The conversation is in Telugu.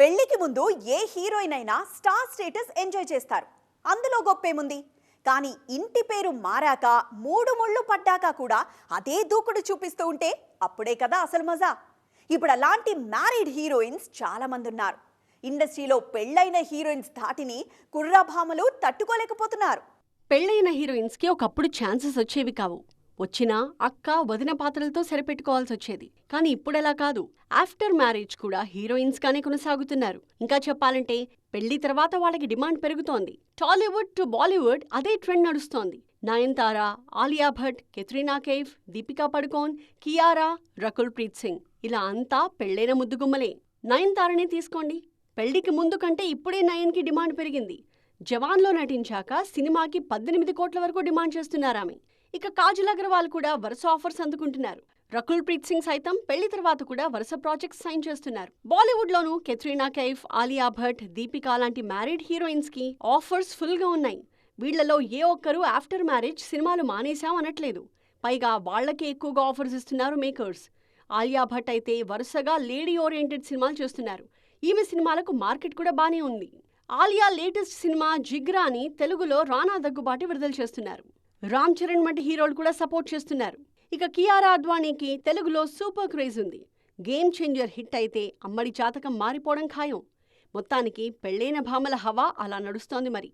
పెళ్ళికి ముందు ఏ హీరోయిన్ అయినా స్టార్ స్టేటస్ ఎంజాయ్ చేస్తారు. అందులో గొప్పేముంది కానీ ఇంటి పేరు మారాక మూడు ముళ్ళు పడ్డాక కూడా అదే దూకుడు చూపిస్తూ ఉంటే అప్పుడే కదా అసలు మజా. ఇప్పుడు అలాంటి మ్యారీడ్ హీరోయిన్స్ చాలామంది ఉన్నారు ఇండస్ట్రీలో పెళ్ళైన హీరోయిన్స్ ధాటిని కుర్రాభామలు తట్టుకోలేకపోతున్నారు. పెళ్ళైన హీరోయిన్స్కి ఒకప్పుడు ఛాన్సెస్ వచ్చేవి కావు. వచ్చినా అక్క వదిన పాత్రలతో సరిపెట్టుకోవాల్సి వచ్చేది కానీ ఇప్పుడెలా కాదు. ఆఫ్టర్ మ్యారేజ్ కూడా హీరోయిన్స్ గానే కొనసాగుతున్నారు. ఇంకా చెప్పాలంటే పెళ్ళి తర్వాత వాళ్ళకి డిమాండ్ పెరుగుతోంది. టాలీవుడ్ టు బాలీవుడ్ అదే ట్రెండ్ నడుస్తోంది. నయన్తారా ఆలియా భట్ కెత్రీనా కైఫ్ దీపికా పడుకోన్ కియారా రకుల్ ప్రీత్ సింగ్. ఇలా అంతా పెళ్ళైన ముద్దుగుమ్మలే. నయన్తారనే తీసుకోండి. పెళ్ళికి ముందు కంటే ఇప్పుడే నయన్కి డిమాండ్ పెరిగింది. జవాన్లో నటించాక సినిమాకి పద్దెనిమిది కోట్ల వరకు డిమాండ్ చేస్తున్నారామె. ఇక కాజల్ అగర్వాల్ కూడా వరుస ఆఫర్స్ అందుకుంటున్నారు. రకుల్ ప్రీత్ సింగ్ సైతం పెళ్ళి తర్వాత కూడా వరుస ప్రాజెక్ట్స్ సైన్ చేస్తున్నారు. బాలీవుడ్ లోను కెత్రీనా కైఫ్ ఆలియా భట్ దీపికా లాంటి మ్యారీడ్ హీరోయిన్స్కి ఆఫర్స్ ఫుల్గా ఉన్నాయి. వీళ్ళలో ఏ ఒక్కరూ ఆఫ్టర్ మ్యారేజ్ సినిమాలు మానేశాం అనట్లేదు. పైగా వాళ్ళకే ఎక్కువగా ఆఫర్స్ ఇస్తున్నారు మేకర్స్. ఆలియా భట్ అయితే వరుసగా లేడీ ఓరియంటెడ్ సినిమాలు చేస్తున్నారు. ఈమె సినిమాలకు మార్కెట్ కూడా బానే ఉంది. ఆలియా లేటెస్ట్ సినిమా జిగ్రాని తెలుగులో రానా దగ్గుబాటి విడుదల చేస్తున్నారు. రామ్ చరణ్ వంటి హీరోలు కూడా సపోర్ట్ చేస్తున్నారు. ఇక కియారా అద్వానీకి తెలుగులో సూపర్ క్రేజ్ ఉంది. గేమ్ చేంజర్ హిట్ అయితే అమ్మడి జాతకం మారిపోవడం ఖాయం. మొత్తానికి పెళ్ళైన భామల హవా అలా నడుస్తోంది మరి.